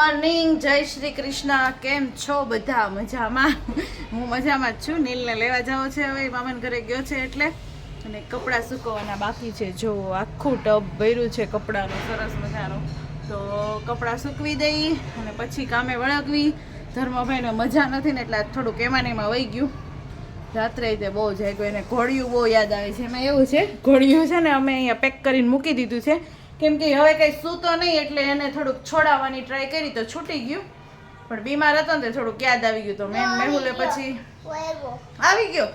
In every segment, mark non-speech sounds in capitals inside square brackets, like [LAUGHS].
Morning, જય શ્રી કૃષ્ણ. કેમ છો બધા? મજામાં? હું મજામાં જ છું. નીલને લેવા જાવ છે હવે. મામાને ઘરે ગયો છે એટલે. અને કપડાં સુકવવાના બાકી છે. જો આખું ટબ ભર્યું છે કપડાનું. સરસ મજાનું. તો કપડાં સૂકવી દઈ અને પછી કામે વળગવી. ધર્મભાઈને મજા નથી ને એટલે થોડુંક એમાં એમાં વહી ગયું. રાત્રે તે બહુ જાગ્યું. એને ઘોડિયું બહુ યાદ આવે છે. એમાં એવું છે, ઘોડિયું છે ને અમે અહીંયા પેક કરીને મૂકી દીધું છે. કેમ કે હવે કંઈ સૂતો નહીં એટલે એને થોડુંક છોડાવવાની ટ્રાય કરી તો છૂટી ગયું. પણ બીમાર હતો ને થોડુંક યાદ આવી ગયું તો મેન મેહુલે પછી આવી ગયો.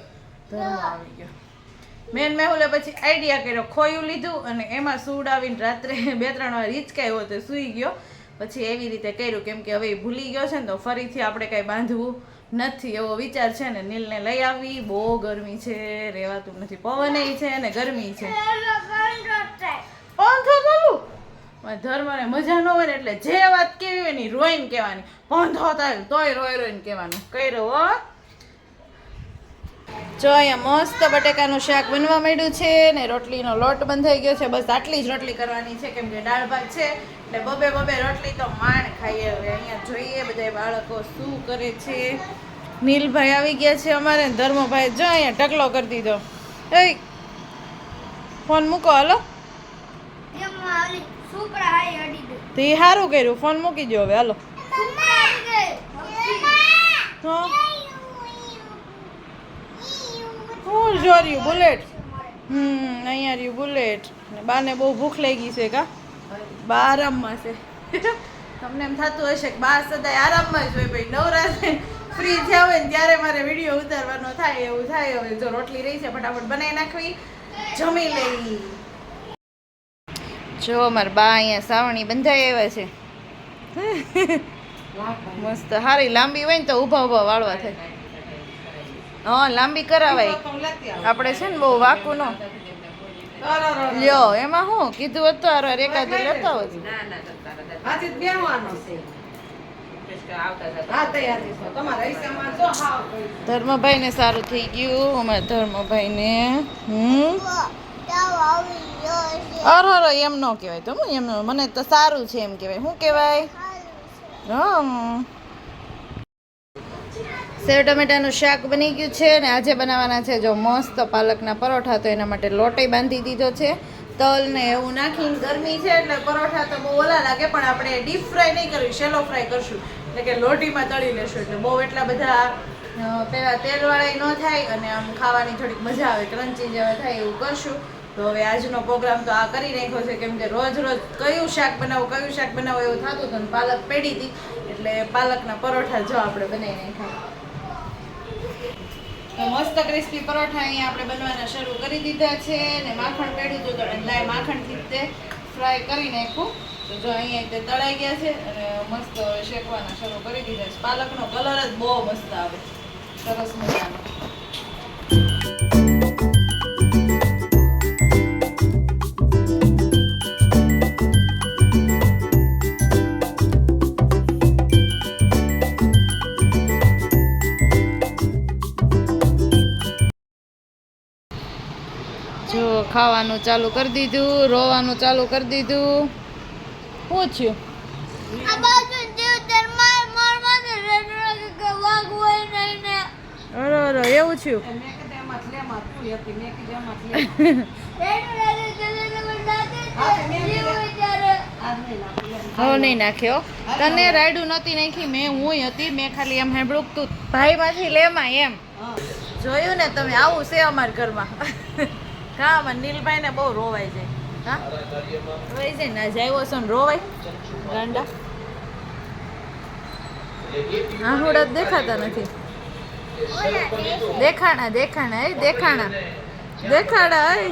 ધર્મ આવી ગયો. મેન મેહુલે પછી આઈડિયા કર્યો ખોયું લીધું અને એમાં સુડાવીને રાત્રે [LAUGHS] બે ત્રણ વાર હિંચકાયો તે સૂઈ ગયો. પછી એવી રીતે કર્યું કેમ કે હવે ભૂલી ગયો છે ને તો ફરીથી આપણે કાંઈ બાંધવું નથી એવો વિચાર છે ને નીલને લઈ આવી. બહુ ગરમી છે રહેવાતું નથી. પવન છે અને ગરમી છે. ચાલુ મારા ધર્મને મજા ન હોય એટલે જે વાત કેવી હોય ને રોઈને કહેવાની. પંખો થાય તોય રોઈ રોઈને કહેવાનું. કર્યો હો. જો અહીંયા મસ્ત બટેકાનું શાક બનવા માંડ્યું છે ને રોટલીનો લોટ બંધાઈ ગયો છે. બસ આટલી જ રોટલી કરવાની છે, કેમ કે દાળ ભાત છે. એટલે બબે બબે રોટલી તો માણ ખાઈએ હવે. અહીંયા જોઈએ બધા બાળકો શું કરે છે. નીલભાઈ આવી ગયા છે અમારે ધર્મભાઈ, જો અહીંયા ટકલો કરી દીધો. એ, ફોન મૂકો, હાલો. તો એ સારું કર્યું. ફોન મૂકી દો હવે. હાલો. હા. જો રહ્યું, બુલેટ? હમ, અહીંયા રહ્યું બુલેટ. બાને બહુ ભૂખ લાગી છે કા? બા આરામમાં છે. તમને એમ થતું હશે કે બા સદાય આરામમાં જ હોય, ભાઈ નવરાત્રે ફ્રી થયા હોય ને ત્યારે મારે વીડિયો ઉતારવાનો થાય એવું થાય હવે. જો રોટલી રહી છે, ફટાફટ બનાવી નાખવી. જમી લેવી જો મારા બા અહીંયા સાવણી બંધાઈ આવ્યા છે. મસ્ત સારી લાંબી હોય ને તો ઊભા ઊભા વાળવા થાય. હા લાંબી કરાવાય. આપણે છે ને બહુ વાકું નો. લ્યો એમાં હું કીધું હતું હારો એકાદી લેતા હોત ધર્મભાઈ ને સારું થઈ ગયું અમારા ધર્મભાઈ ને હમ? અરે અરે એમ ન કહેવાય તો એમ મને તો સારું છે એમ કહેવાય. શું કહેવાય? સેવ ટમેટાનું શાક બની ગયું છે અને આજે બનાવવાના છે જો મસ્ત પાલકના પરોઠા, તો એના માટે લોટે બાંધી દીધો છે. તલ ને એવું નાખીને ગરમી છે એટલે પરોઠા તો બહુ ઓલા લાગે, પણ આપણે ડીપ ફ્રાય નહીં કરવી શેલો ફ્રાય કરશું. એટલે કે લોટીમાં તળી લેશું, એટલે બહુ એટલા બધા પેલા તેલવાળા ન થાય અને આમ ખાવાની થોડીક મજા આવે ક્રન્ચી જેવા થાય એવું કરશું. તો હવે આજનો પ્રોગ્રામ તો આ કરી નાખ્યો છે, કેમ કે રોજ રોજ કયું શાક બનાવું, કયું શાક બનાવું એવું થતું હતું પાલક પેડી હતી, એટલે પાલકના પરોઠા જો આપણે બનાવી નાખ્યા. મસ્ત ક્રિસ્પી પરોઠા અહીંયા આપણે બનવાના શરૂ કરી દીધા છે ને માખણ પેડ્યું તો લાય માખણથી તે ફ્રાય કરી નાખ્યું. તો જો અહીંયા તે તળાઈ ગયા છે અને મસ્ત શેકવાના શરૂ કરી દીધા છે. પાલકનો કલર જ બહુ મસ્ત આવે. સરસ મજાનો. ખાવાનું ચાલુ કરી દીધું રોવાનું ચાલુ કરી દીધું. પૂછ્યું થયું? અરે અરે એવું થયું? હવે [LAUGHS] નહીં નાખ્યો તને રાયડું નહોતી નાખી મેં હું હતી મેં ખાલી એમ કે તું ભાઈમાંથી લેમાં એમ. જોયું ને તમે આવું છે અમારા ઘરમાં. [LAUGHS] અમારા નીલભાઈ ને બહુ રોવાય છે હા? રોવાય છે ના આવ્યો છો રોવાય ગાંડા? આહુડા દેખાતા નથી. દેખાણા દેખાણા, એ દેખાણા. દેખાડા એ.